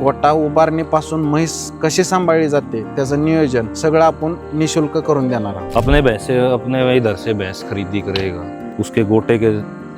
गोटा उभारणीपासून म्हैस कशी सांभाळली जाते त्याचं नियोजन सगळं आपण निशुल्क करून देणार आहोत. अपने भैंसे अपने इधर से भैंस खरीदी करेगा। उसके गोटे के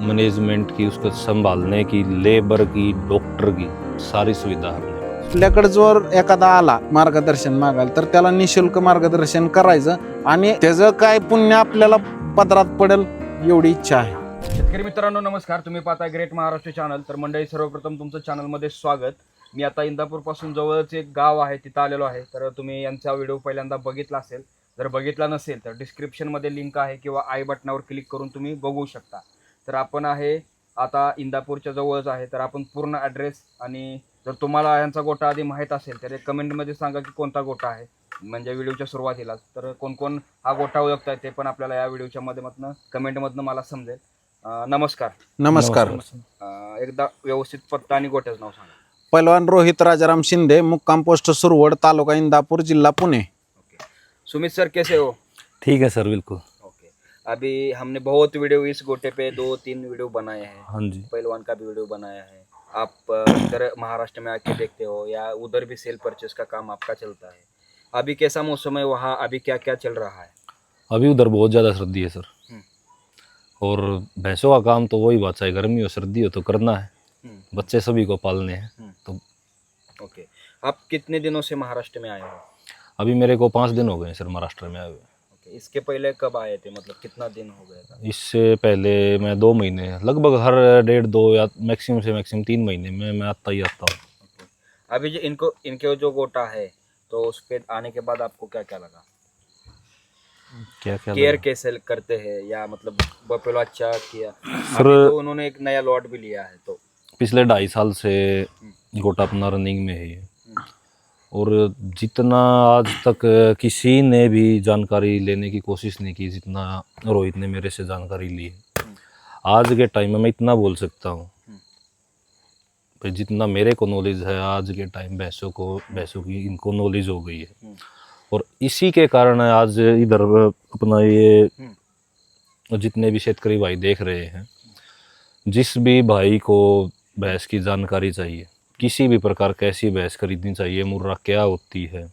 मैनेजमेंट की उसको संभालने की लेबर की डॉक्टर की सारी सुविधा है पास। आपल्याकडे जर एखादा आला मार्गदर्शन मागायला तर त्याला निशुल्क मार्गदर्शन करायचं आणि त्याचं काय पुण्य आपल्याला पदरात पडेल एवढी इच्छा आहे. शेतकरी मित्रांनो नमस्कार. तुम्ही पाहताय ग्रेट महाराष्ट्र चॅनल तर मंडळी सर्वप्रथम तुमचं चॅनलमध्ये स्वागत. मी आता इंदापूरपासून जवळच एक गाव आहे तिथं आलेलो आहे. तर तुम्ही यांचा व्हिडिओ पहिल्यांदा बघितला असेल. जर बघितला नसेल तर डिस्क्रिप्शनमध्ये लिंक आहे किंवा आय बटनावर क्लिक करून तुम्ही बघू शकता. तर आपण आहे आता इंदापूरच्या जवळच आहे. तर आपण पूर्ण ॲड्रेस आणि जर तुम्हाला यांचा गोटा आधी माहीत असेल तर एक कमेंटमध्ये सांगा की कोणता गोटा आहे म्हणजे व्हिडिओच्या सुरुवातीला. तर कोण कोण हा गोटा ओळखताय ते पण आपल्याला या व्हिडिओच्या माध्यमातून कमेंटमधनं मला समजेल. नमस्कार. नमस्कार. एकदा व्यवस्थित पत्ता आणि गोट्याचं नाव सांगा. पैलवान रोहित राजाराम शिंदे मुक्काम पोस्ट सुरवड तालुका इंदापूर जिल्हा पुणे. सुमित सर कैसे हो? ठीक है सर बिल्कुल. ओके अभी हमने बहुत वीडियो इस गोटे पे दो तीन वीडियो बनाए हैं. हाँ जी. पहलवान का भी वीडियो बनाया है. आप इधर महाराष्ट्र में आके देखते हो या उधर भी सेल परचेस का काम आपका चलता है. अभी कैसा मौसम है वहाँ? अभी क्या क्या चल रहा है? अभी उधर बहुत ज़्यादा सर्दी है सर. हम्म। और भैंसों का काम तो वही बात चाहे गर्मी हो सर्दी हो तो करना है. बच्चे सभी को पालने हैं हम्म। तो ओके। आप कितने दिनों से महाराष्ट्र में आए हो? अभी मेरे को पाँच दिन हो गए सर महाराष्ट्र में आए हुए। ओके इसके पहले कब आए थे? मतलब कितना दिन हो गया था? इससे पहले मैं दो महीने लगभग हर डेढ़ दो या मैक्सिमम से मैक्सिमम तीन महीने में मैं आता ही आता हूँ। अभी जो इनको इनके जो गोटा है तो उस पे आने के बाद आपको क्या क्या लगा? क्या क्या केयर कैसे करते हैं? या मतलब बपेलो अच्छा किया? सर- तो उन्होंने एक नया लॉट भी लिया है तो पिछले ढाई साल से गोटा अपना रनिंग में है और जितना आज तक किसी ने भी जानकारी लेने की कोशिश नहीं की, जितना रोहित ने मेरे से जानकारी ली है आज के टाइम में मैं इतना बोल सकता हूँ। भाई जितना मेरे को नॉलेज है, आज के टाइम भैंसों को, भैंसों की इनको नॉलेज हो गई है। और इसी के कारण आज इधर अपना ये। जितने भी शेतकारी भाई देख रहे हैं, जिस भी भाई को भैंस की जानकारी चाहिए। किसी भी प्रकार कैसी भैंस खरीदनी चाहिए मुर्रा क्या होती है?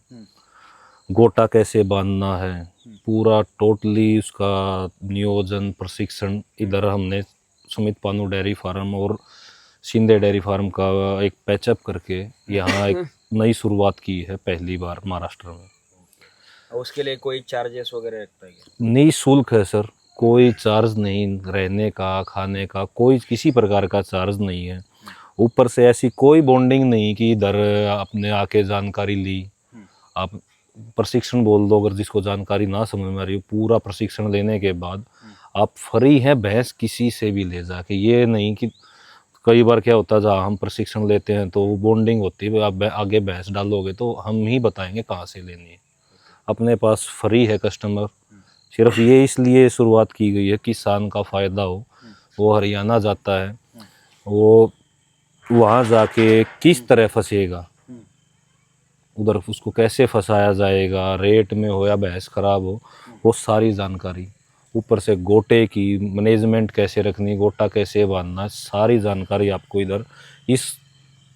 गोटा कैसे बांधना है? पूरा टोटली उसका नियोजन प्रशिक्षण इधर हमने सुमित पानू डेयरी फार्म और शिंदे डेयरी फार्म का एक पैचअप करके यहाँ एक नई शुरुआत की है पहली बार महाराष्ट्र में। उसके लिए कोई चार्जेस वगैरह रखता है? निःशुल्क है सर। कोई चार्ज नहीं रहने का खाने का कोई किसी प्रकार का चार्ज नहीं है। ऊपर से ऐसी कोई बॉन्डिंग नहीं कि इधर आपने आके जानकारी ली। आप प्रशिक्षण बोल दो अगर जिसको जानकारी ना समझ में आ रही हो पूरा प्रशिक्षण लेने के बाद आप फ्री हैं भैंस किसी से भी ले जाके ये नहीं कि कई बार क्या होता है जहाँ हम प्रशिक्षण लेते हैं तो बॉन्डिंग होती है आप आगे भैंस डालोगे तो हम ही बताएँगे कहाँ से लेनी है। अपने पास फ्री है कस्टमर सिर्फ़ ये इसलिए शुरुआत की गई है किसान का फ़ायदा हो वो हरियाणा जाता है वो वहाँ जाके किस तरह फंसेगा? उधर उसको कैसे फंसाया जाएगा? रेट में हो या भैंस खराब हो वो सारी जानकारी ऊपर से गोटे की मैनेजमेंट कैसे रखनी गोटा कैसे बांधना सारी जानकारी आपको इधर इस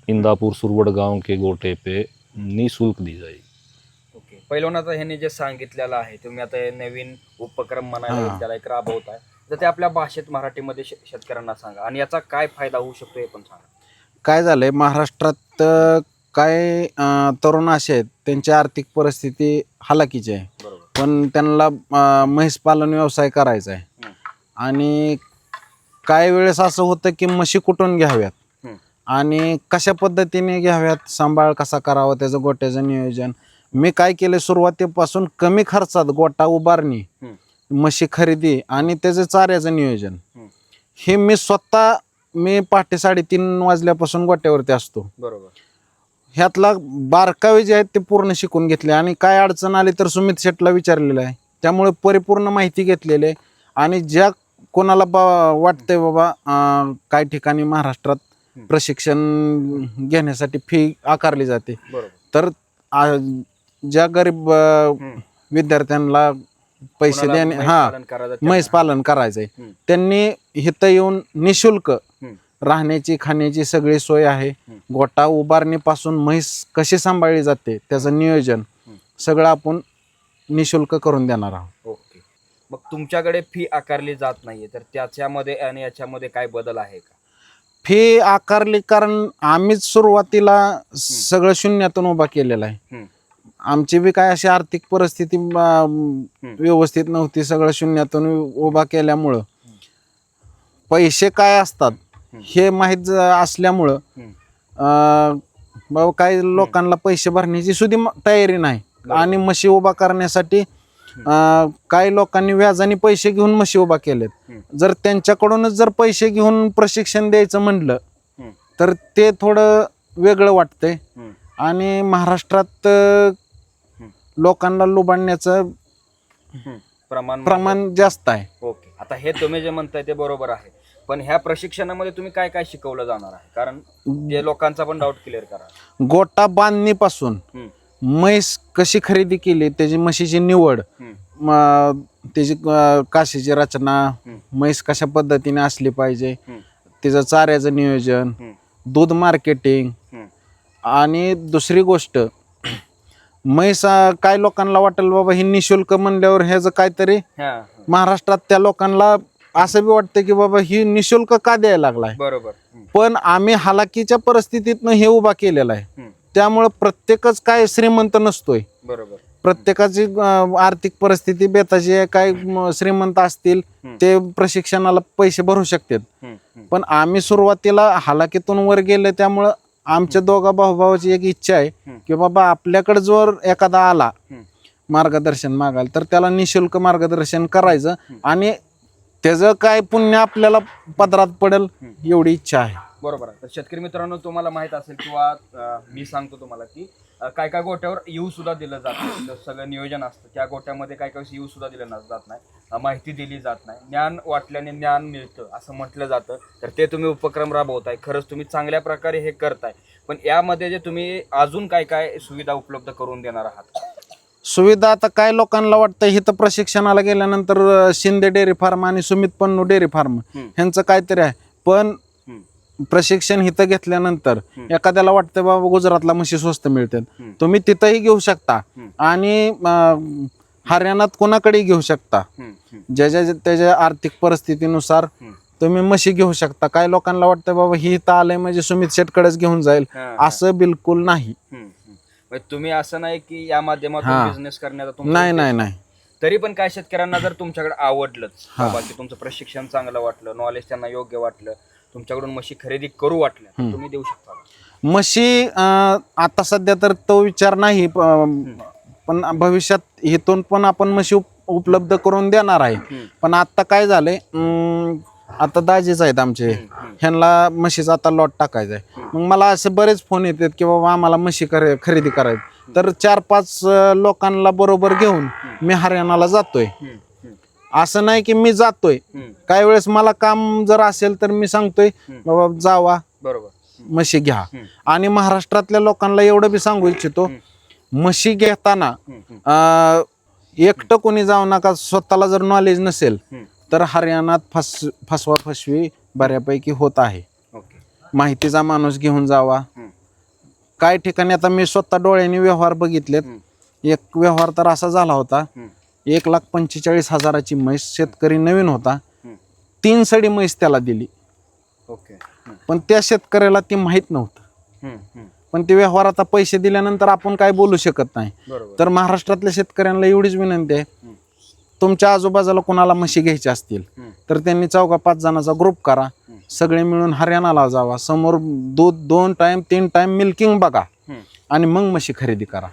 इंदापुर सुरवड गांव के गोटे पे निःशुल्क दी जाएगी। ओके पहिलवानाचं ह्यांनी जे सांगितलेलं आहे तुम्ही आता हे नवीन उपक्रम म्हणायला. त्याला एक राबवत आहे तर ते आपल्या भाषेत मराठीमध्ये शे- शेतकऱ्यांना सांगा. आणि याचा काय फायदा होऊ शकतो हे पण सांगा. काय झालंय? महाराष्ट्रात अ, काय अ, तरुण असे आहेत त्यांची आर्थिक परिस्थिती हालाकीची आहे. बरोबर. पण त्यांना अ, म्हैस पालन व्यवसाय करायचा आहे. आणि काही वेळेस असं होतं की म्हशी कुठून घ्याव्यात. आणि कशा पद्धतीने घ्याव्यात? सांभाळ कसा करावा? त्याचं गोट्याचं नियोजन. मी काय केलं? सुरुवातीपासून कमी खर्चात गोटा उभारणी. म्हशी खरेदी आणि त्याचं चाऱ्याचं नियोजन. हे मी स्वतः मी पहाटे साडेतीन वाजल्यापासून गोट्यावरती असतो. बरोबर. ह्यातला बारकावे जे आहेत ते पूर्ण शिकून घेतले आणि काय अडचण आली तर सुमित शेटला विचारलेलं आहे. त्यामुळे परिपूर्ण माहिती घेतलेली आहे. आणि ज्या कोणाला बा वाटतंय बाबा अं, काही ठिकाणी महाराष्ट्रात. प्रशिक्षण घेण्यासाठी फी आकारली जाते. बरोबर. तर आ, ज्या गरीब अं. विद्यार्थ्यांना पैसे कोणाला देणे म्हैस हा पालन करायचं म्हैस पालन करायचंय. हम्म. त्यांनी इथं येऊन निशुल्क. राहण्याची खाण्याची सगळी सोय आहे. गोटा उभारणीपासून म्हैस कशी सांभाळली जाते त्याचं नियोजन सगळं आपण निशुल्क करून देणार आहोत. ओके. मग तुमच्याकडे फी आकारली जात नाहीये तर त्याच्यामध्ये आणि याच्यामध्ये काय बदल आहे का? फी आकारली कारण आम्हीच सुरुवातीला सगळं शून्यातून उभा केलेला आहे. हम्म. आमची बी काय अशी आर्थिक परिस्थिती अं, व्यवस्थित नव्हती सगळं शून्यातून उभा केल्यामुळं पैसे काय असतात हे माहीत ज- असल्यामुळं हम्म. अं, बाबा काही लोकांना पैसे भरण्याची सुद्धा म- तयारी नाही आणि म्हशी उभा करण्यासाठी अं, काही लोकांनी व्याजाने पैसे घेऊन म्हशी उभा केलेत हम्म. जर त्यांच्याकडूनच जर पैसे घेऊन प्रशिक्षण द्यायचं म्हणलं हम्म. तर ते थोडं वेगळं वाटतंय हम्म. आणि महाराष्ट्रात अं, लोकांना लुबाडण्याचं प्रमाण प्रमाण जास्त आहे ओके आता हे तुम्ही जे म्हणताय ते बरोबर आहे पण ह्या प्रशिक्षणामध्ये तुम्ही काय काय शिकवलं जाणार आहे कारण ते लोकांचा पण डाऊट क्लिअर करा गोटा बांधणीपासून. म्हैस कशी खरेदी केली त्याची म्हशीची निवड त्याची काशीची रचना. म्हैस कशा पद्धतीने असली पाहिजे. तिचं चाऱ्याचं नियोजन. दूध मार्केटिंग. आणि दुसरी गोष्ट म्हैस काय लोकांना वाटेल बाबा ही निशुल्क म्हणल्यावर ह्याचं काहीतरी हा महाराष्ट्रात त्या लोकांना असं बी वाटतं की बाबा ही निशुल्क का द्यायला लागलाय बरोबर हम्म. पण आम्ही हालाकीच्या परिस्थितीतनं हे उभा केलेला आहे. त्यामुळं प्रत्येकच काय श्रीमंत नसतोय बरोबर प्रत्येकाची अं, आर्थिक परिस्थिती बेताची आहे काय म, श्रीमंत असतील हम्म. ते प्रशिक्षणाला पैसे भरू शकतात हम्म. हम्म. पण आम्ही सुरुवातीला हालाकीतून वर गेले त्यामुळं आमच्या दोघा भाऊभावाची एक इच्छा आहे. की बाबा आपल्याकडे जर एखादा आला. मार्गदर्शन मागायला तर त्याला निशुल्क मार्गदर्शन करायचं आणि त्याचं काय पुण्य आपल्याला पदरात पडेल एवढी इच्छा आहे बरोबर आहे तर शेतकरी मित्रांनो तुम्हाला माहीत असेल किंवा मी सांगतो तुम्हाला की अं, काय काय गोट्यावर येऊ सुद्धा दिलं जात नाही. सगळं नियोजन असतं त्या गोट्यामध्ये काय काय येऊ सुद्धा दिलं ना- जात नाही. अं, माहिती दिली जात नाही. ज्ञान वाटल्याने ज्ञान मिळतं असं म्हटलं जातं. तर ते तुम्ही उपक्रम राबवताय. खरंच तुम्ही चांगल्या प्रकारे हे करताय. पण यामध्ये जे तुम्ही अजून काय काय सुविधा उपलब्ध करून देणार आहात? सुविधा आता काय लोकांना वाटतं इथं प्रशिक्षणाला गेल्यानंतर अं, शिंदे डेअरी फार्म आणि सुमित पन्नू डेअरी फार्म हम्म. ह्यांचं काहीतरी आहे. पण. प्रशिक्षण इथं घेतल्यानंतर हम्म. एखाद्याला वाटतं बाबा गुजरातला म्हशी स्वस्त मिळतात हम्म. तुम्ही तिथंही घेऊ शकता हम्म. आणि अं, हरियाणात कोणाकडेही घेऊ शकता हम्म, हम्म, ज्याच्या त्याच्या आर्थिक परिस्थितीनुसार हम्म. तुम्ही म्हशी घेऊ शकता काय लोकांना वाटतं बाबा ही इथं आलंय म्हणजे सुमित शेटकडेच घेऊन जाईल हा, हा. असं बिलकुल नाही हम्म, हम्म. म्हणजे तुम्ही असं नाही की या माध्यमातून. बिझनेस करण्याचा तुमचा नाही नाही नाही तरी पण काय शेतकऱ्यांना जर तुमच्याकडे आवडलंच हा. बाबा की तुमचं प्रशिक्षण चांगलं वाटलं नॉलेज त्यांना योग्य वाटलं तुमच्याकडून म्हशी खरेदी करू वाटल्या तर. तुम्ही देऊ शकता म्हशी अं, आता सध्या तर तो विचार नाही प- पण भविष्यात इथून पण आपण म्हशी उप- उपलब्ध करून देणार आहे. हम्म. पण आता काय झालंय अं, आता दाजीच आहेत आमचे ह्यांना म्हशीचा आता लॉट टाकायचा आहे मग मला असे बरेच फोन येतात की बाबा आम्हाला म्हशी खरे खरेदी करायची तर चार पाच अं, लोकांना बरोबर घेऊन मी हरियाणाला जातोय. हम्म, हम्म, असं नाही की मी जातोय. हम्म. काही वेळेस मला काम जर असेल तर मी सांगतोय बाबा जावा बरोबर म्हशी घ्या. आणि महाराष्ट्रातल्या लोकांना एवढं बी सांगू इच्छितो म्हशी घेताना अं, एकटं कोणी जाऊ नका स्वतःला जर नॉलेज नसेल. तर हरियाणात फस फसवा फसवी बऱ्यापैकी होत आहे ओके माहितीचा माणूस घेऊन जावा हम्म. काही ठिकाणी आता मी स्वतः डोळ्यांनी व्यवहार बघितलेत. एक व्यवहार तर असा झाला होता हम्म. एक लाख पंचेचाळीस हजाराची म्हैस शेतकरी नवीन होता. तीन सडी म्हैस त्याला दिली. ओके. हम्म, पण त्या शेतकऱ्याला ती माहीत नव्हतं. हम्म, हम्म. पण ते व्यवहार आता पैसे दिल्यानंतर आपण काय बोलू शकत नाही. बरोबर. तर महाराष्ट्रातल्या शेतकऱ्यांना एवढीच विनंती आहे. हम्म. तुमच्या आजूबाजूला कोणाला म्हशी घ्यायच्या असतील हम्म. तर त्यांनी चौका पाच जणांचा ग्रुप करा. हम्म. सगळे मिळून हरियाणाला जावा. समोर दूध दोन टाइम तीन टाइम मिल्किंग बघा. हम्म. आणि मग म्हशी खरेदी करा.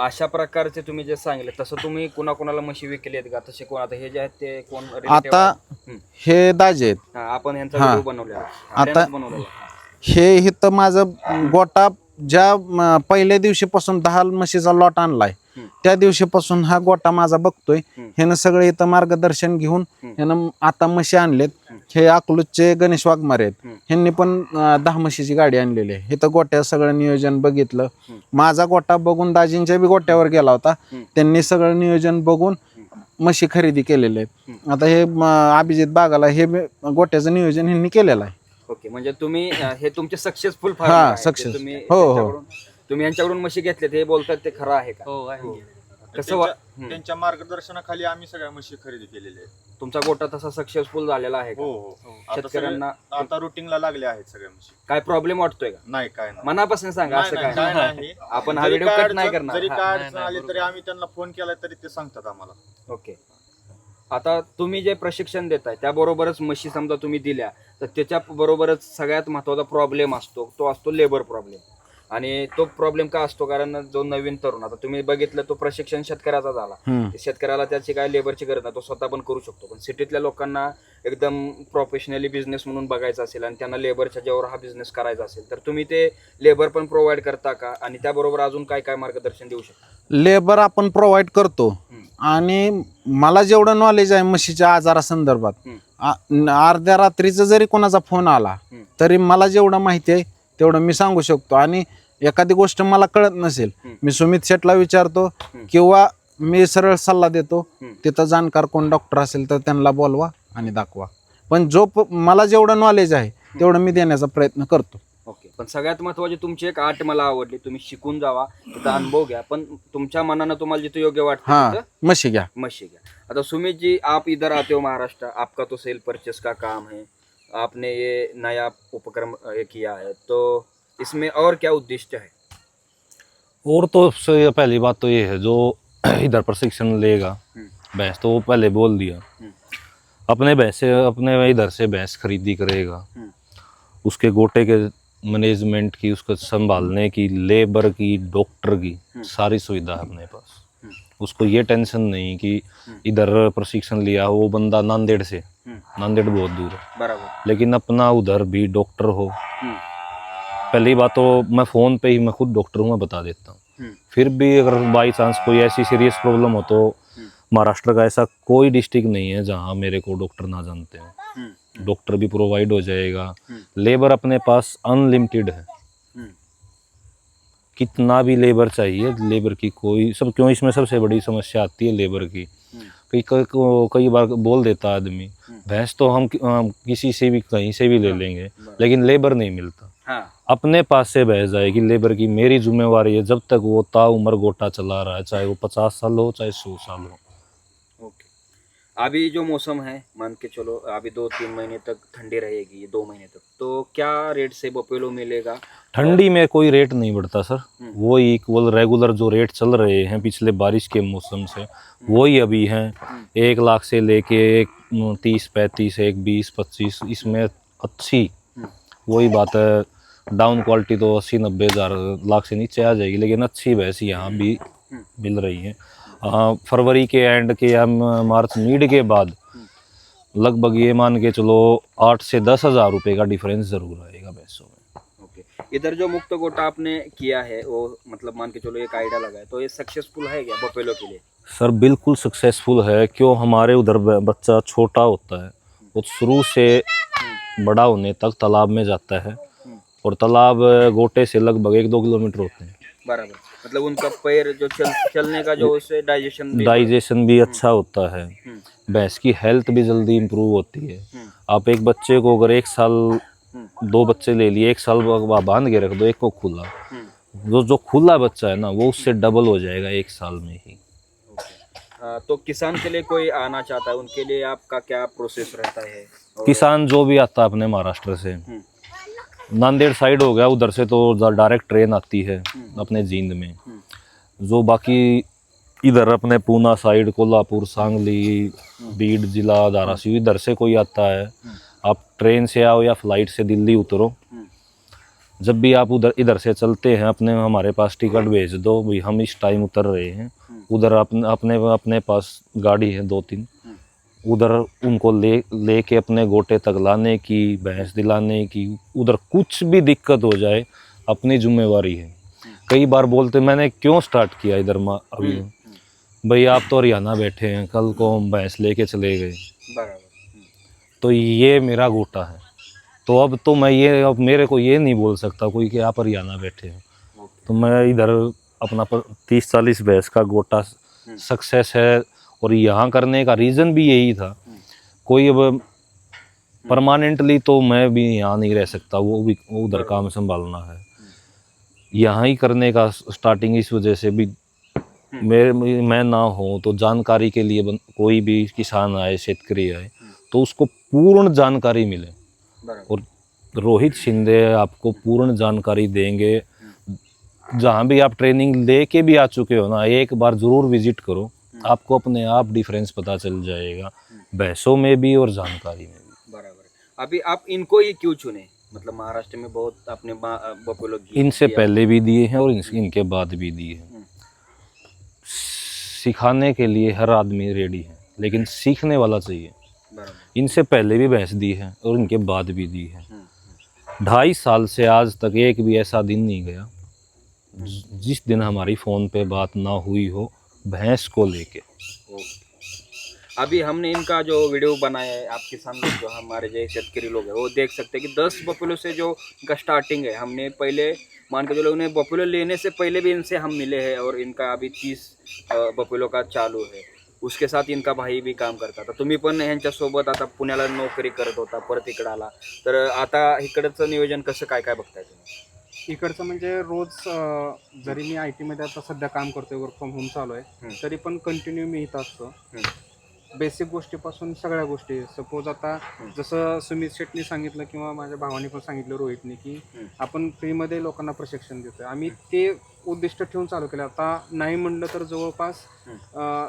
अशा प्रकारचे तुम्ही जे सांगितले तसं तुम्ही कुणाकुणाला म्हशी विकली आहेत का तसे कोण आता हे जे आहेत ते कोण relative आता आहेत? हे दाजे आहेत हा, आपण यांचा हा. व्हिडिओ बनवलेला. हे इथं माझं गोटा ज्या म, पहिल्या दिवशीपासून दहा म्हशीचा लॉट आणलाय हम्म. त्या दिवशीपासून हा गोटा माझा बघतोय हम्म. ह्यानं सगळं इथं मार्गदर्शन घेऊन हम्म. ह्यानं आता म्हशी आणलेत. हे अकलूजचे गणेश वाघमारे आहेत हम्म. ह्यांनी पण अं, दहा म्हशीची गाडी आणलेली आहे इथं गोट्या सगळं नियोजन बघितलं हम्म. माझा गोटा बघून दाजींच्या बी गोट्यावर गेला होता हम्म. त्यांनी सगळं नियोजन बघून म्हशी खरेदी केलेले आहेत. आता हे म, अभिजित बागाला हे बी गोट्याचं नियोजन ह्यांनी केलेलं आहे ओके म्हणजे तुम्ही अं, हे तुमचे सक्सेसफुल हा, success. तुम्ही हो, हो. त्यांच्याकडून तुम्ही यांच्याकडून म्हशी घेतल्यात हे बोलतात ते खरं आहे का? हो आहे कसं वा- त्यांच्या- हम्म. त्यांच्या मार्गदर्शनाखाली आम्ही सगळ्या म्हशी खरेदी केलेल्या आहेत. तुमचा गोटा तसा सक्सेसफुल झालेला आहे का? हो हो. आता शेतकऱ्यांना आता रुटीनला लागले आहेत सगळ्या म्हशी. काय प्रॉब्लेम वाटतोय का? नाही काय नाही. मनापासून सांगा नाही, असं नाही, काय? काय नाही. आपण हा जरी व्हिडिओ काय कट नाही अडचण- करणार. जरी हा. काय नाही, अडचण नाही, आली तरी बरोबर. आम्ही त्यांना फोन केला तरी ते सांगतात आम्हाला. ओके. आता तुम्ही जे प्रशिक्षण देताय त्याबरोबरच म्हशी समजा तुम्ही दिल्या तर त्याच्या बरोबरच सगळ्यात महत्त्वाचा प्रॉब्लेम असतो तो असतो लेबर प्रॉब्लेम आणि तो प्रॉब्लेम का असतो? कारण जो नवीन तरुण आता तुम्ही बघितलं तो प्रशिक्षण शेतकऱ्याचा झाला. शेतकऱ्याला त्याची काय लेबरची गरज नाही तो स्वतः पण करू शकतो. पण सिटीतल्या लोकांना एकदम प्रोफेशनली बिझनेस म्हणून बघायचा असेल आणि त्यांना लेबरच्या जेव्हा हा बिझनेस करायचा असेल तर तुम्ही ते लेबर पण प्रोव्हाइड करता का? आणि त्याबरोबर अजून काय काय मार्गदर्शन देऊ शकता? लेबर आपण प्रोव्हाइड करतो. आणि मला जेवढं नॉलेज आहे म्हशीच्या आजारासंदर्भात हम्म. आ- न- अर्ध्या रात्रीचा जरी कोणाचा फोन आला हम्म. तरी मला जेवढं माहिती आहे तेवढं मी सांगू शकतो आणि एखादी गोष्ट मला कळत नसेल हम्म. मी सुमित शेटला विचारतो हम्म. किंवा मी सरळ सल्ला देतो हम्म. तिथं जाणकार कोण डॉक्टर असेल तर त्यांना बोलवा आणि दाखवा पण जो प- मला जेवढं नॉलेज आहे तेवढं मी देण्याचा प्रयत्न करतो पण सगळ्यात महत्वाची तुमची एक आठ मला आवडली. तुम्ही शिकून जावा तिथं अनुभव घ्या. पण तुमच्या मनानं तुम्हाला जिथे योग्य वाटतं हा तिथं म्हशी घ्या. मशी घ्या. आता सुमित जी आप इधर आते हो महाराष्ट्र. आपका तो सेल परचेस का काम है? आपने ये नया उपक्रम अ, ये किया है. तो इसमें और क्या उद्देश्य है? और तो सबसे पहली बात तो ये है जो इधर प्रशिक्षण लेगा हम्म। भैंस तो वो पहले बोल दिया। हम्म। अपने भैंस से अपने इधर से भैंस खरीदी करेगा। हम्म। उसके गोटे के मैनेजमेंट की उसको संभालने की लेबर की डॉक्टर की हम्म। सारी सुविधा है अपने पास हम्म। उसको ये टेंशन नहीं कि हम्म। इधर प्रशिक्षण लिया हो वो बंदा नांदेड़ से। नांदेड़ बहुत दूर है बराबर लेकिन अपना उधर भी डॉक्टर हो पहली बात तो मैं फ़ोन पे ही मैं खुद डॉक्टर हूँ मैं बता देता हूँ फिर भी अगर बाई चांस कोई ऐसी सीरियस प्रॉब्लम हो तो। महाराष्ट्र का ऐसा कोई डिस्ट्रिक्ट नहीं है जहाँ मेरे को डॉक्टर ना जानते हो। हम्म, डॉक्टर भी प्रोवाइड हो जाएगा। हम्म। लेबर अपने पास अनलिमिटेड है। हम्म, कितना भी लेबर चाहिए लेबर की कोई सब क्यों इसमें सबसे बड़ी समस्या आती है लेबर की? हम्म, कई कई बार बोल देता आदमी हम्म। भैंस तो हम हम किसी से भी कहीं से भी ले लेंगे लेकिन लेबर नहीं मिलता। हाँ। अपने पास से बह जाएगी लेबर की। मेरी जिम्मेवारी है जब तक वो ताउम्र गोटा चला रहा है चाहे वो पचास साल हो चाहे सौ साल हो अभी जो मौसम है मान के चलो अभी दो तीन महीने तक ठंडी रहेगी दो महीने तक। तो क्या रेट से बपेलो मिलेगा? ठंडी में कोई रेट नहीं बढ़ता सर। हम्म। वो इक्वल रेगुलर जो रेट चल रहे हैं पिछले बारिश के मौसम से वही अभी हैं। हम्म, एक लाख से लेके एक तीस पैंतीस एक बीस पच्चीस इसमें अच्छी हम्म, वही बात है। डाउन क्वालिटी तो अस्सी नब्बे हज़ार लाख से नीचे आ जाएगी लेकिन अच्छी भैंस यहाँ भी हम्म। मिल रही हैं। हाँ, फरवरी के एंड के या मार्च मीड के बाद लगभग ये मान के चलो आठ से दस हज़ार रुपये का डिफरेंस ज़रूर आएगा भैंसों में। ओके इधर जो मुक्त गोटा आपने किया है वो मतलब मान के चलो एक आइडिया लगा है तो ये सक्सेसफुल है क्या बपेलो के लिए? सर बिल्कुल सक्सेसफुल है। क्यों? हमारे उधर बच्चा छोटा होता है वो शुरू से बड़ा होने तक तालाब में जाता है और तालाब गोटे से लगभग एक दो किलोमीटर होते हैं। बराबर। मतलब उनका पैर जो चल चलने का जो उससे डाइजेशन डाइजेशन भी अच्छा होता है। भैंस की हेल्थ भी जल्दी इम्प्रूव होती है। आप एक बच्चे को अगर एक साल दो बच्चे ले लिए एक साल बाँध के रख दो एक को खुला। जो जो खुला बच्चा है ना वो उससे डबल हो जाएगा एक साल में ही। तो किसान के लिए कोई आना चाहता है उनके लिए आपका क्या प्रोसेस रहता है? और- किसान जो भी आता है अपने महाराष्ट्र से। हम्म, नांदेड़ साइड हो गया उधर से तो डायरेक्ट ट्रेन आती है हम्म। अपने जींद में हम्म। जो बाकी इधर अपने पूना साइड कोल्हापुर सांगली बीड जिला धाराशिव इधर से कोई आता है आप ट्रेन से आओ या फ़्लाइट से दिल्ली उतरो हम्म, जब भी आप उधर इधर से चलते हैं अपने हमारे पास टिकट भेज दो भाई हम इस टाइम उतर रहे हैं हम्म। उधर अपने अपने अपने पास गाड़ी है दो तीन हम्म। उधर उनको ले लेके अपने गोटे तक लाने की भैंस दिलाने की उधर कुछ भी दिक्कत हो जाए अपनी जिम्मेवारी है। कई बार बोलते मैंने क्यों स्टार्ट किया इधर मा अभी? हम्म, भाई आप तो हरियाणा बैठे हैं कल को हम भैंस लेके चले गए। हम्म, तो ये मेरा गोटा है। तो अब तो मैं ये अब मेरे को ये नहीं बोल सकता कोई कि आप हरियाणा बैठे हैं। तो मैं इधर अपना तीस चालीस भैंस का गोटा सक्सेस है और यहाँ करने का रीज़न भी यही था। कोई अब परमानेंटली तो मैं भी यहाँ नहीं रह सकता वो भी वो उधर काम संभालना है। यहाँ ही करने का स्टार्टिंग इस वजह से भी मेरे मैं ना हो तो जानकारी के लिए बन, कोई भी किसान आए शेतकरी आए तो उसको पूर्ण जानकारी मिले। और रोहित शिंदे आपको पूर्ण जानकारी देंगे। जहाँ भी आप ट्रेनिंग लेके भी आ चुके हो ना एक बार ज़रूर विज़िट करो। आपको अपने आप डिफरेंस पता चल जाएगा बहसों में भी और जानकारी में भी। बराबर। अभी आप इनको ही क्यों चुने? मतलब महाराष्ट्र में बहुत अपने बपोलो इनसे पहले भी दिए हैं और इनके बाद भी दिए हैं। हम्म। सिखाने के लिए हर आदमी रेडी है लेकिन सीखने वाला चाहिए। इनसे पहले भी बहस दी है और इनके बाद भी दी है। हम्म, ढाई साल से आज तक एक भी ऐसा दिन नहीं गया जिस दिन हमारी फ़ोन पे बात ना हुई हो भैंस को लेके। अभी हमने इनका जो वीडियो बनाया है आप किसान लोग जो हमारे जो शेतकरी लोग हैं वो देख सकते हैं कि दस बफेलो से जो इनका स्टार्टिंग है हमने पहले मान के चलो उन्हें बफेलो लेने से पहले भी इनसे हम मिले हैं और इनका अभी तीस बफेलो का चालू है। उसके साथ इनका भाई भी काम करता तर तुम्ही पण ह्यांच्यासोबत आता पुण्याला नोकरी करत होता परत इकडं आला. तर आता इकडचं नियोजन कसं काय काय बघताय तुम्ही? इकडचं म्हणजे रोज अं, जरी मी आय टीमध्ये आता सध्या काम करतोय वर्क फ्रॉम होम चालू आहे. तरी पण कंटिन्यू मी इथं असतो. बेसिक गोष्टीपासून सगळ्या गोष्टी सपोज आता जसं सुमित शेटनी सांगितलं किंवा माझ्या भावाने पण सांगितलं रोहितने की हम्म. आपण फ्रीमध्ये लोकांना प्रशिक्षण देतोय. आम्ही ते उद्दिष्ट ठेवून चालू केलं. आता नाही म्हणलं तर जवळपास अं,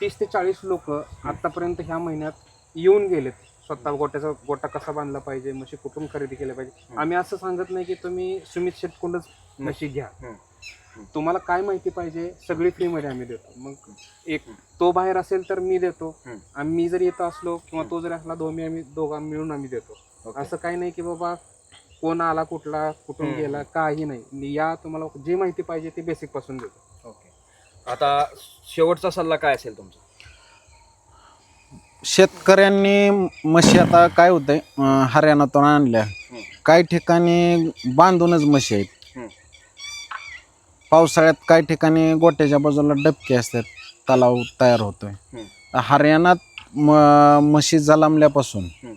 तीस ते चाळीस लोक आतापर्यंत ह्या महिन्यात येऊन गेलेत. स्वतः गोट्याचा गोटा कसा बांधला पाहिजे म्हशी कुठून खरेदी केल्या पाहिजे? आम्ही असं सांगत नाही की तुम्ही सुमित शेटकोंडच म्हशी घ्या. तुम्हाला काय माहिती पाहिजे सगळी फ्रीमध्ये आम्ही देतो. मग एक तो बाहेर असेल तर मी देतो. मी जर येत असलो किंवा तो जरी असला दोन्ही आम्ही दोघां मिळून आम्ही देतो. असं काही नाही की बाबा कोण आला कुठला कुठून गेला काही नाही. या तुम्हाला जे माहिती पाहिजे ते बेसिकपासून देतो. ओके. आता शेवटचा सल्ला काय असेल तुमचा? शेतकऱ्यांनी म्हशी आता काय होतंय अं, हरियाणातून आणल्या काही ठिकाणी बांधूनच म्हशी आहेत हम्म. पावसाळ्यात काही ठिकाणी गोट्याच्या बाजूला डबके असतात तलाव तयार होतोय हम्म. हरियाणात म- म्हशी जलामल्यापासून हम्म.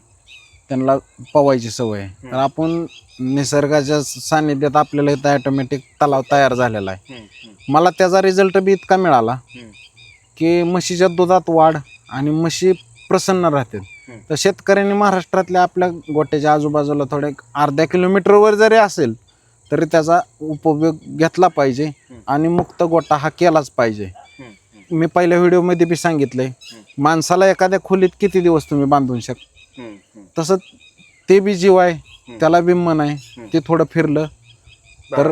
त्यांना पवायची सवय आहे तर आपण निसर्गाच्या सानिध्यात आपल्याला इथं ॲटोमॅटिक तलाव तयार झालेला आहे मला त्याचा रिझल्ट बी इतका मिळाला की म्हशीच्या दुधात वाढ आणि म्हशी प्रसन्न राहतात. तर शेतकऱ्यांनी महाराष्ट्रातल्या आपल्या गोट्याच्या आजूबाजूला थोडे अर्ध्या किलोमीटरवर जरी असेल तरी त्याचा उपयोग घेतला पाहिजे आणि मुक्त गोटा हा केलाच पाहिजे. मी पहिल्या व्हिडिओमध्ये बी सांगितलंय माणसाला एखाद्या खोलीत किती दिवस तुम्ही बांधून शक तसं ते बी जीव आहे त्याला बी मन आहे ते थोडं फिरलं तर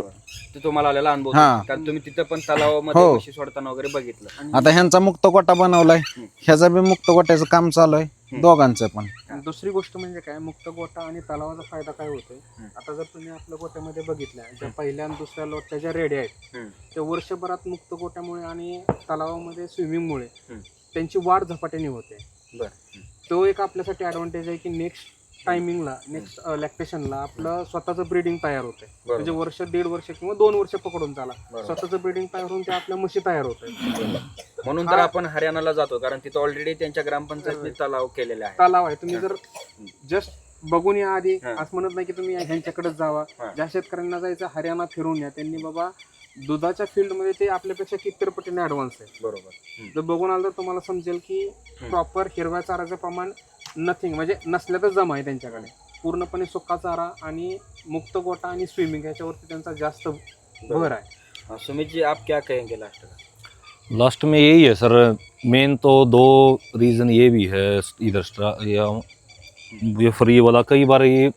ते तुम्हाला आलेला अनुभव हा. होता. कारण तुम्ही तिथं पण तलावामध्ये हो. म्हशी सोडताना वगैरे बघितलं आता ह्यांचा मुक्त गोटा बनवलाय. ह्याचा बी मुक्त गोट्याचं काम चालू आहे दोघांचं पण आणि दुसरी गोष्ट म्हणजे काय मुक्त गोटा आणि तलावाचा फायदा काय होतोय. आता जर तुम्ही आपल्या गोट्यामध्ये बघितल्या ज्या पहिल्या आणि दुसऱ्या लोटच्या ज्या रेड्या आहेत. त्या वर्षभरात मुक्त गोट्यामुळे आणि तलावामध्ये स्विमिंगमुळे हम्म. त्यांची वाढ झपाट्याने होते बरं तो एक आपल्यासाठी ॲडव्हान्टेज आहे की नेक्स्ट टायमिंगला नेक्स्ट लॅक्टेशनला आपलं स्वतःचं ब्रीडिंग तयार होतंय. म्हणजे वर्ष दीड वर्ष किंवा दोन वर्ष पकडून चाला. स्वतःचं ब्रीडिंग तयार होऊन ते आपल्या म्हशी तयार होत म्हणून तर आपण हरियाणाला जातो कारण तिथं ऑलरेडी त्यांच्या ग्रामपंचायतने तलाव केलेले आहे तलाव आहे. तुम्ही जर जस्ट बघून या आधी. असं म्हणत नाही की तुम्ही ह्यांच्याकडेच जावा. ज्या शेतकऱ्यांना जायचं हरियाणा फिरून या. त्यांनी बाबा दुधाच्या फील्डमध्ये ते आपल्यापेक्षा कितीतर पटीने ऍडव्हान्स आहे. बरोबर. जर बघून आलं तर तुम्हाला समजेल की प्रॉपर हिरव्या चाराचं प्रमाण नथिंग म्हणजे नसल्यातच जमा आहे त्यांच्याकडे. पूर्णपणे सुका चारा आणि मुक्त गोटा आणि स्विमिंग याच्यावरती त्यांचा जास्त भर आहे. हाँ, सुमित जी आप क्या कहेंगे लास्ट में लास्ट में यही है सर मेन तो दो रीज़न ये भी है इधर स्ट्रा- या ये फ्री वाला कई बार ये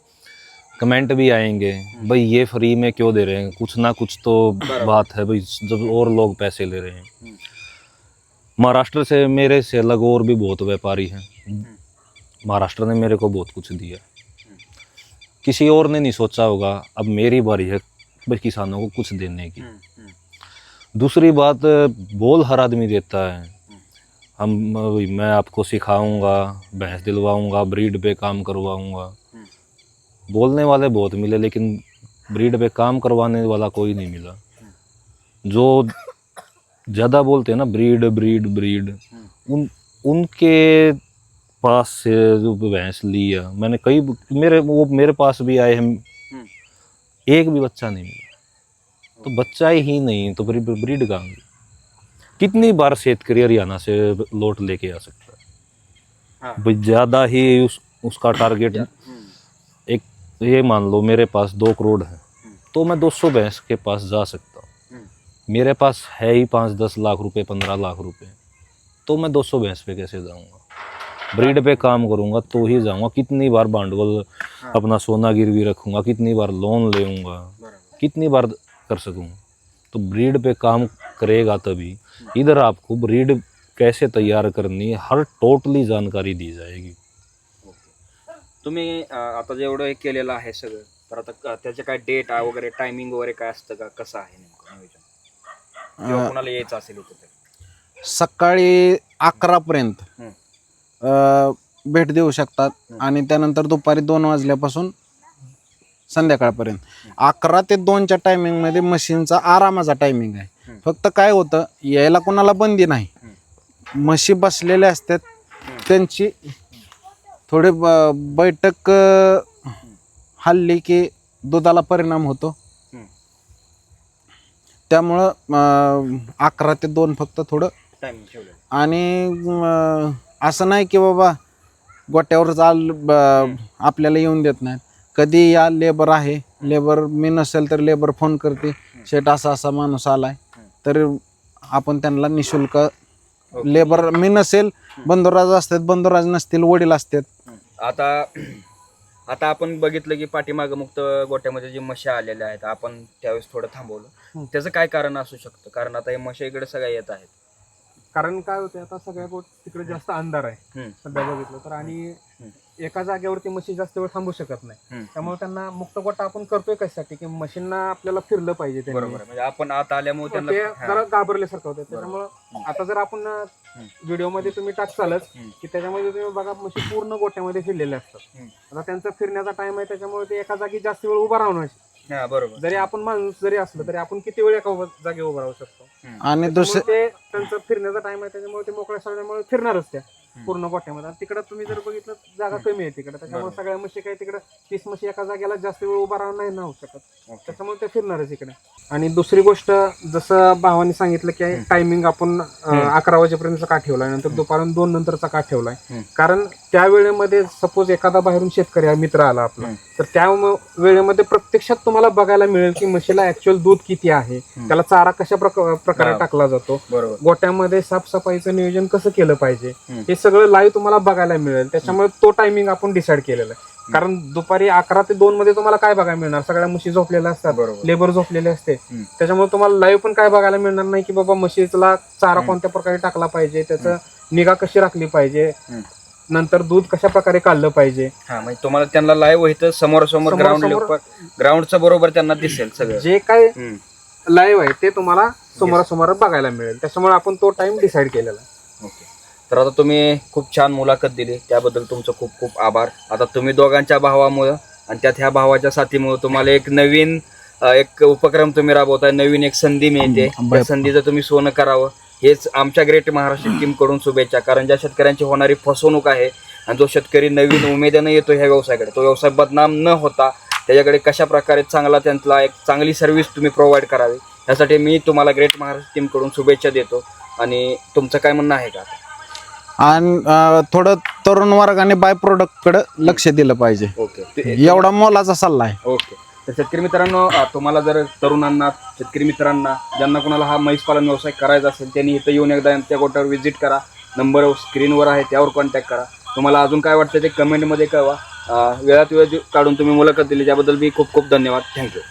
कमेंट भी आएँगे भाई ये फ्री में क्यों दे रहे हैं? कुछ ना कुछ तो बराबर। बात है भाई जब और लोग पैसे ले रहे हैं। हम्म। महाराष्ट्र से मेरे से अलग और भी बहुत व्यापारी हैं। महाराष्ट्र ने मेरे को बहुत कुछ दिया। किसी और ने नहीं सोचा होगा अब मेरी बारी है किसानों को कुछ देने की। दूसरी बात बोल हर आदमी देता है। हम मैं आपको सिखाऊँगा भैंस दिलवाऊँगा ब्रीड पे काम करवाऊँगा। बोलने वाले बहुत मिले लेकिन ब्रीड पे काम करवाने वाला कोई नहीं मिला। जो ज़्यादा बोलते हैं ना ब्रीड ब्रीड ब्रीड उन उनके पास से जो भैंस ली है मैंने कई मेरे वो मेरे पास भी आए हैं। एक भी बच्चा नहीं मिला। तो बच्चा ही नहीं तो फिर ब्रीड कहाँ कितनी बार शेतकरी हरियाणा से लोट लेके आ सकता हाँ। है। ज़्यादा ही उस उसका टारगेट एक ये मान लो मेरे पास दो करोड़ है तो मैं 200 भैंस के पास जा सकता हूँ। मेरे पास है ही पाँच दस लाख रुपए पंद्रह लाख रुपए। तो मैं 200 भैंस पे कैसे जाऊँगा? ब्रीड पे काम करूँगा तो ही जाऊँगा। कितनी बार भांडवल अपना सोना गिरवी रखूँगा कितनी बार लोन लेऊँगा कितनी बार कर सकूँगा तो ब्रीड पे काम करेगा तभी। इधर आपको ब्रीड कैसे तैयार करनी है हर टोटली जानकारी दी जाएगी। तुम्ही आता जेवढं हे केलेलं आहे सगळं तर आता त्याचे काय डेट वगैरे टायमिंग वगैरे काय असतं का? कसं आहे कोणाला यायचं असेल सकाळी अकरापर्यंत. हं. अ, भेट देऊ शकतात. आणि त्यानंतर दुपारी दोन वाजल्यापासून संध्याकाळपर्यंत अकरा ते दोनच्या टायमिंगमध्ये मशीनचा आरामाचा टायमिंग आहे. फक्त काय होतं यायला कोणाला बंदी नाही म्हशी बसलेल्या असतात त्यांची थोडे ब- बैठक अ, हल्ली की दुधाला परिणाम होतो. त्यामुळं अ, अकरा ते दोन फक्त थोडं टायमिंग ठेवलं आणि अं, असं नाही की बाबा गोट्यावर चाल ब- आपल्याला येऊन देत नाहीत. कधी या लेबर आहे लेबर मी नसेल तर लेबर फोन करते शेट असा असा माणूस आलाय. तर आपण त्यांना निशुल्क लेबर मी नसेल बंधुराज असतात बंधुराज नसतील वडील असतात. आता आता आपण बघितलं की पाठीमागं मुक्त गोट्यामध्ये जे म्हशी आलेल्या आहेत आपण त्यावेळेस थोडं थांबवलं. त्याचं काय कारण असू शकतं? कारण आता हे म्हशी इकडे सगळ्या येत आहेत. कारण काय होते आता सगळ्या गोट तिकडे जास्त अंधार आहे. सध्या बघितलं तर आणि. एका जागेवरती म्हशी जास्त वेळ थांबू शकत नाही. त्यामुळे त्यांना मुक्त गोटा आपण करतोय कशासाठी की मशीनना आपल्याला फिरलं पाहिजे त्यांनी. बरोबर आहे. म्हणजे आपण आता आल्यामुळे तर ते त्यांना जरा हा. घाबरल्यासारखं होतं त्याच्यामुळं आता जर आपण व्हिडिओमध्ये तुम्ही टाकसालच हम्म. की त्याच्यामध्ये तुम्ही बघा म्हशी पूर्ण गोट्यामध्ये फिरलेल्या असतात हम्म. आता त्यांचा फिरण्याचा टाइम आहे त्याच्यामुळे ते एका जागी जास्त वेळ उभा राहणार हा बरोबर. जरी आपण माणूस जरी असलं तरी आपण किती वेळ एका उभा- जागी उभा राहू शकतो? आणि दुसरं ते त्यांचा फिरण्याचा टाइम आहे त्याच्यामुळे ते मोकळ्या सोडण्यामुळे फिरणारच त्या. पूर्ण गोठ्यामध्ये. आणि तिकडे तुम्ही जर बघितलं जागा कमी आहे तिकडे. त्याच्यामुळे सगळ्या म्हशी काही तिकडे. तीस म्हशी एका जागेला जास्त वेळ उभा राहून नाही ना होऊ शकत. त्याच्यामुळे ते फिरणारच इकडे. आणि दुसरी गोष्ट जसं भावानी सांगितलं की टायमिंग आपण अकरा वाजेपर्यंतचा का ठेवलाय. नंतर दुपारून दोन नंतरचा का ठेवलाय. कारण त्या वेळेमध्ये सपोज एखादा बाहेरून शेतकरी हा मित्र आला आपला तर त्या वेळेमध्ये प्रत्यक्षात तुम्हाला बघायला मिळेल की म्हशीला ऍक्च्युअल दूध किती आहे. त्याला चारा कशा प्रक- प्रकारे. टाकला जातो. गोट्यामध्ये साफसफाईचं नियोजन कसं केलं पाहिजे. हे सगळं लाईव्ह तुम्हाला बघायला मिळेल. त्याच्यामुळे तो टायमिंग आपण डिसाईड केलेला आहे. कारण दुपारी अकरा ते दोन मध्ये तुम्हाला काय बघायला मिळणार? सगळ्या म्हशी झोपलेल्या असतात बरोबर. लेबर झोपलेले असते. त्याच्यामुळे तुम्हाला लाईव्ह पण काय बघायला मिळणार नाही की बाबा म्हशीला चारा कोणत्या प्रकारे टाकला पाहिजे त्याचं निगा कशी राखली पाहिजे. नंतर दूध कशा प्रकारे काढलं पाहिजे. म्हणजे तुम्हाला त्यांना लाईव्ह इथं समोर समोर ग्राउंड ग्राउंडचं बरोबर त्यांना दिसेल सगळं. जे काय. लाईव्ह आहे ते तुम्हाला समोरासमोर बघायला मिळेल. त्याच्यामुळे आपण तो टाइम डिसाईड केलेला तर आता तुम्ही खूप छान मुलाखत दिली. त्याबद्दल तुमचं खूप खूप आभार. आता तुम्ही दोघांच्या भावामुळं आणि त्यात ह्या भावाच्या साथीमुळे तुम्हाला एक नवीन एक उपक्रम तुम्ही राबवताय. नवीन एक संधी मिळते. त्या संधीचं तुम्ही सोनं करावं. हेच आमच्या ग्रेट महाराष्ट्र टीमकडून शुभेच्छा. कारण ज्या शेतकऱ्यांची होणारी फसवणूक आहे आणि जो शेतकरी नवीन उमेदीनं येतो ह्या व्यवसायाकडे तो व्यवसाय बदनाम न होता त्याच्याकडे कशा प्रकारे चांगला त्यांना एक चांगली सर्व्हिस तुम्ही प्रोव्हाइड करावी यासाठी मी तुम्हाला ग्रेट महाराष्ट्र टीमकडून शुभेच्छा देतो. आणि तुमचं काय म्हणणं आहे का? आणि थोडं तरुण वर्गाने बाय प्रोडक्टकडे लक्ष दिलं पाहिजे. ओके. एवढा मोलाचा सल्ला आहे. ओके. तर शेतकरी मित्रांनो अ, तुम्हाला जर तरुणांना शेतकरी मित्रांना ज्यांना कोणाला हा म्हैस पालन व्यवसाय करायचा असेल त्यांनी इथं येऊन एकदा त्या गोट्यावर व्हिजिट करा. नंबर स्क्रीनवर आहे त्यावर कॉन्टॅक्ट करा. तुम्हाला अजून काय वाटतं ते कमेंटमध्ये कळवा. अ, वेळात वेळ काढून तुम्ही मुलाखत दिली त्याबद्दल मी खूप खूप धन्यवाद. थँक्यू